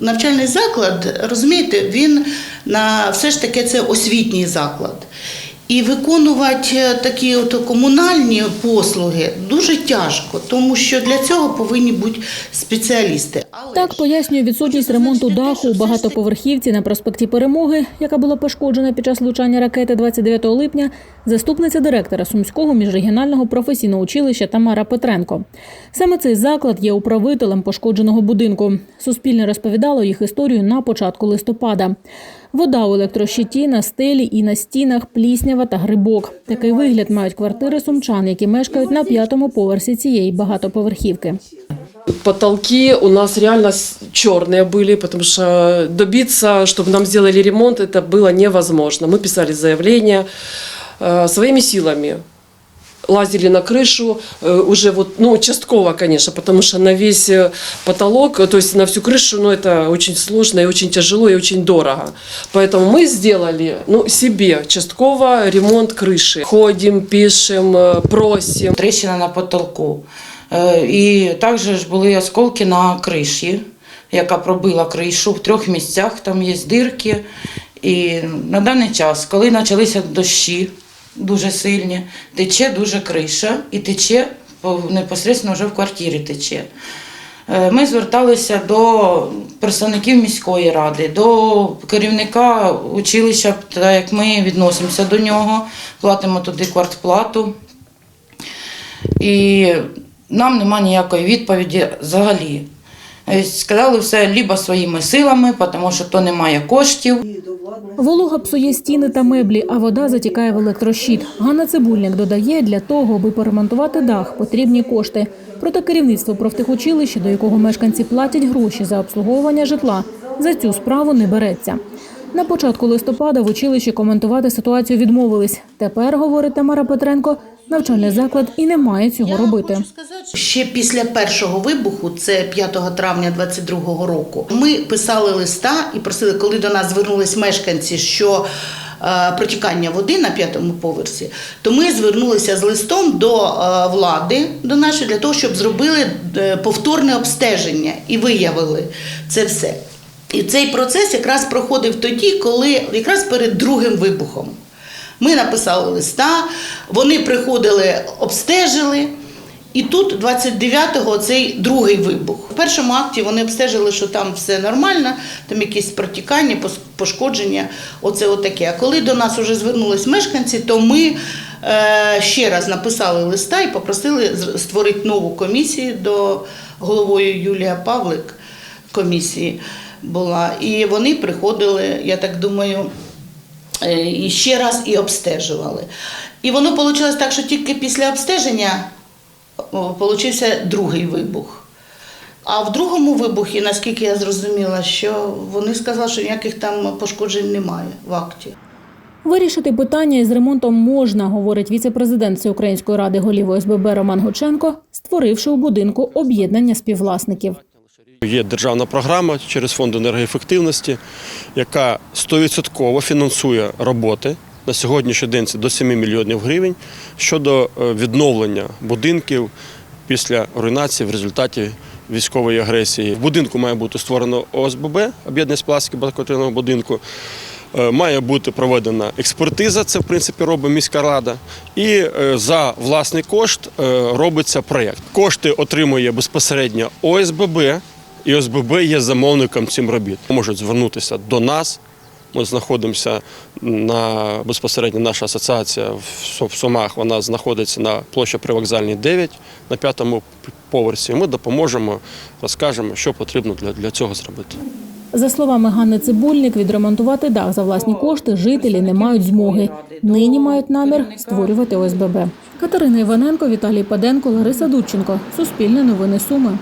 Навчальний заклад, розумієте, він на все ж таки це освітній заклад. І виконувати е, такі от комунальні послуги дуже тяжко, тому що для цього повинні бути спеціалісти. Але Так пояснює відсутність ремонту даху у багатоповерхівці на проспекті Перемоги, яка була пошкоджена під час влучання ракети 29 липня, заступниця директора Сумського міжрегіонального професійного училища Тамара Петренко. Саме цей заклад є управителем пошкодженого будинку. Суспільне розповідало їх історію на початку листопада. Вода у електрощиті на стелі і на стінах, пліснява та грибок. Такий вигляд мають квартири сумчан, які мешкають на п'ятому поверсі цієї багатоповерхівки. Потолки у нас реально с- черные были, потому что добиться, чтобы нам сделали ремонт, это было невозможно. Мы писали заявление э, своими силами. Лазили на крышу, э, уже вот, ну, частково, конечно, потому что на весь э, потолок, э, то есть на всю крышу, ну, это очень сложно и очень тяжело и очень дорого. Поэтому мы сделали, ну, себе частково ремонт крыши. Ходим, пишем, э, просим. тріщина на потолку. Е, І також ж були осколки на криші, яка пробила кришу. В трьох місцях там є дирки. І на даний час, коли почалися дощі дуже сильні, тече дуже криша і тече непосередньо вже в квартирі тече. Е, Ми зверталися до представників міської ради, до керівника училища, так як ми відносимося до нього, платимо туди квартплату. І нам нема ніякої відповіді взагалі. Е, Сказали все либо своїми силами, тому що то немає коштів. Волога псує стіни та меблі, а вода затікає в електрощит. Ганна Цибульник додає, для того, аби поремонтувати дах, потрібні кошти. Проте керівництво профтехучилища, до якого мешканці платять гроші за обслуговування житла, за цю справу не береться. На початку листопада в училищі коментувати ситуацію відмовились. Тепер, говорить Тамара Петренко, навчальний заклад і не має цього робити. ще після першого вибуху, це 5 травня 22 року, ми писали листа і просили, коли до нас звернулись мешканці, що е, протікання води на п'ятому поверсі, то ми звернулися з листом до е, влади, до нашої, для того, щоб зробили е, повторне обстеження і виявили це все. І цей процес якраз проходив тоді, коли якраз перед другим вибухом. Ми написали листа, вони приходили, обстежили. І тут 29-го цей другий вибух. В першому акті вони обстежили, що там все нормально, там якісь протікання, пошкодження, оце отаке. А коли до нас вже звернулись мешканці, то ми е, ще раз написали листа і попросили створити нову комісію до головою Юлія Павлик комісії була. І вони приходили, я так думаю, і ще раз і обстежували. І воно вийшло так, що тільки після обстеження получився другий вибух. А в другому вибухі, наскільки я зрозуміла, що вони сказали, що ніяких там пошкоджень немає в акті. Вирішити питання із ремонтом можна, говорить віце-президент Всеукраїнської ради голів ОСББ Роман Гученко, створивши у будинку об'єднання співвласників. Є державна програма через фонд енергоефективності, яка 100% фінансує роботи на сьогоднішній день це до 7 мільйонів гривень щодо е, відновлення будинків після руйнації в результаті військової агресії. В будинку має бути створено ОСББ, об'єднання з пластики багатоквартирного будинку. Е, Має бути проведена експертиза, це в принципі робить міська рада, і е, за власний кошт робиться проєкт. Кошти отримує безпосередньо ОСББ, і ОСББ є замовником цим робіт. Можуть звернутися до нас. Ми знаходимося на безпосередньо наша асоціація в Сумах. Вона знаходиться на площі Привокзальній 9 на п'ятому поверсі. Ми допоможемо, розкажемо, що потрібно для, для цього зробити. За словами Ганни Цибульник, відремонтувати дах за власні кошти жителі не мають змоги. Нині мають намір створювати ОСББ. Катерина Іваненко, Віталій Паденко, Лариса Дудченко. Суспільне новини Суми.